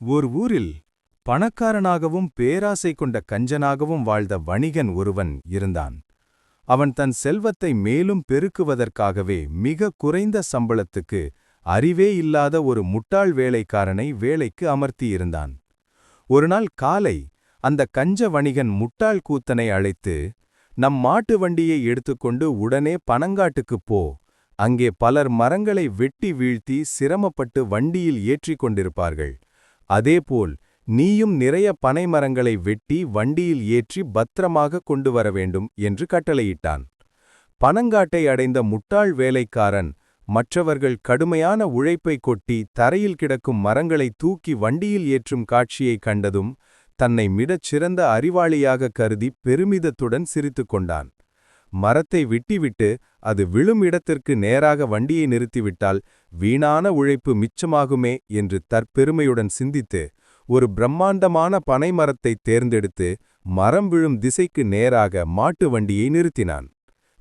ஓர் ஊரில் பணக்காரனாகவும் பேராசை கொண்ட கஞ்சனாகவும் வாழ்ந்த வணிகன் ஒருவன் இருந்தான். அவன் தன் செல்வத்தை மேலும் பெருக்குவதற்காகவே மிக குறைந்த சம்பளத்துக்கு அறிவே இல்லாத ஒரு முட்டாள் வேலைக்காரனை வேலைக்கு அமர்த்தியிருந்தான். ஒருநாள் காலை அந்த கஞ்ச வணிகன் முட்டாள் கூத்தனை அழைத்து நம் மாட்டு வண்டியை எடுத்துக்கொண்டு உடனே பனங்காட்டுக்குப் போ. அங்கே பலர் மரங்களை வெட்டி வீழ்த்தி சிரமப்பட்டு வண்டியில் ஏற்றிக் கொண்டிருப்பார்கள். அதேபோல் நீயும் நிறைய பனை மரங்களை வெட்டி வண்டியில் ஏற்றி பத்திரமாக கொண்டு வர வேண்டும் என்று கட்டளையிட்டான். பனங்காட்டை அடைந்த முட்டாள் வேலைக்காரன் மற்றவர்கள் கடுமையான உழைப்பை கொட்டி தரையில் கிடக்கும் மரங்களை தூக்கி வண்டியில் ஏற்றும் காட்சியைக் கண்டதும் தன்னை மிடச் சிறந்த அறிவாளியாக கருதி பெருமிதத்துடன் சிரித்துக் கொண்டான். மரத்தை விட்டிவிட்டு அது விழும் இடத்திற்கு நேராக வண்டியை நிறுத்திவிட்டால் வீணான உழைப்பு மிச்சமாகுமே என்று தற்பெருமையுடன் சிந்தித்து ஒரு பிரம்மாண்டமான பனை மரத்தை தேர்ந்தெடுத்து மரம் விழும் திசைக்கு நேராக மாட்டு வண்டியை நிறுத்தினான்.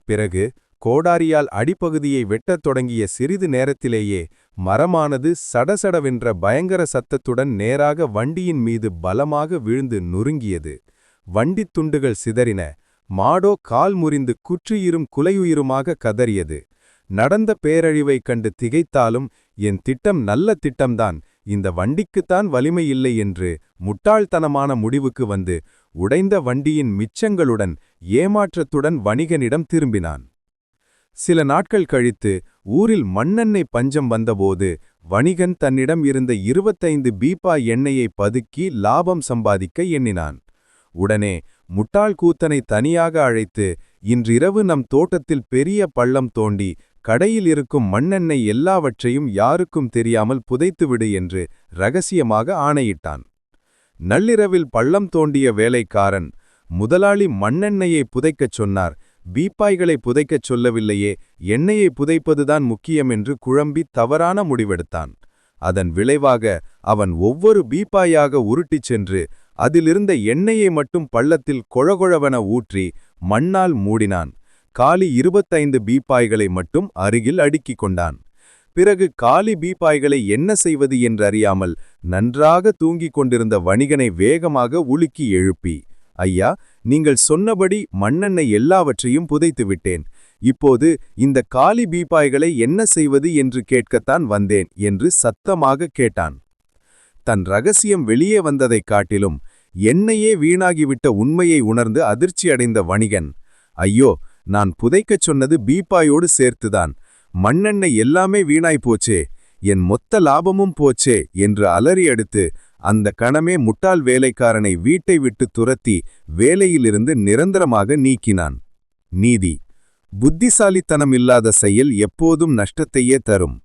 பிறகு கோடாரியால் அடிப்பகுதியை வெட்டத் தொடங்கிய சிறிது நேரத்திலேயே மரமானது சடசடவென்ற பயங்கர சத்தத்துடன் நேராக வண்டியின் மீது பலமாக விழுந்து நொறுங்கியது. வண்டித் துண்டுகள் சிதறின. மாடோ கால் முறிந்து குற்றியிரும் குலையுயிருமாக கதறியது. நடந்த பேரழிவைக் கண்டு திகைத்தாலும் என் திட்டம் நல்ல திட்டம்தான் இந்த வண்டிக்குத்தான் வலிமை இல்லை என்று முட்டாள்தனமான முடிவுக்கு வந்து உடைந்த வண்டியின் மிச்சங்களுடன் ஏமாற்றத்துடன் வணிகனிடம் திரும்பினான். சில நாட்கள் கழித்து ஊரில் மண்ணெண்ணெய் பஞ்சம் வந்தபோது வணிகன் தன்னிடம் இருந்த இருபத்தைந்து பீப்பா எண்ணெயை பதுக்கி லாபம் சம்பாதிக்க எண்ணினான். உடனே முட்டாள் கூத்தனை தனியாக அழைத்து இன்றிரவு நம் தோட்டத்தில் பெரிய பள்ளம் தோண்டி கடையில் இருக்கும் மண்ணெண்ணெய் எல்லாவற்றையும் யாருக்கும் தெரியாமல் புதைத்துவிடு என்று ரகசியமாக ஆணையிட்டான். நள்ளிரவில் பள்ளம் தோண்டிய வேலைக்காரன் முதலாளி மண்ணெண்ணெயை புதைக்கச் சொன்னார் பீப்பாய்களை புதைக்கச் சொல்லவில்லையே எண்ணெயை புதைப்பதுதான் முக்கியம் என்று குழம்பி தவறான முடிவெடுத்தான். அதன் விளைவாக அவன் ஒவ்வொரு பீப்பாயாக உருட்டிச் சென்று அதிலிருந்த எண்ணெயை மட்டும் பள்ளத்தில் கொழகொழவென ஊற்றி மண்ணால் மூடினான். காலி இருபத்தைந்து பீப்பாய்களை மட்டும் அருகில் அடுக்கிக் கொண்டான். பிறகு காலி பீப்பாய்களை என்ன செய்வது என்றறியாமல் நன்றாக தூங்கிக் கொண்டிருந்த வணிகனை வேகமாக உலுக்கி எழுப்பி ஐயா நீங்கள் சொன்னபடி மண்ணெண்ணெய் எல்லாவற்றையும் புதைத்து விட்டேன். இப்போது இந்த காலி பீப்பாய்களை என்ன செய்வது என்று கேட்கத்தான் வந்தேன் என்று சத்தமாக கேட்டான். தன் ரகசியம் வெளியே வந்ததைக் காட்டிலும் என்னையே வீணாகிவிட்ட உண்மையை உணர்ந்து அதிர்ச்சியடைந்த வணிகன். ஐயோ நான் புதைக்கச் சொன்னது பீப்பாயோடு சேர்த்துதான். மண்ணெண்ணெய் எல்லாமே வீணாய் போச்சே. என் மொத்த லாபமும் போச்சே என்று அலறி அடுத்து அந்த கணமே முட்டாள் வேலைக்காரனை வீட்டை விட்டு துரத்தி வேலையிலிருந்து நிரந்தரமாக நீக்கினான். நீதி. புத்திசாலித்தனம் இல்லாத செயல் எப்போதும் நஷ்டத்தையே தரும்.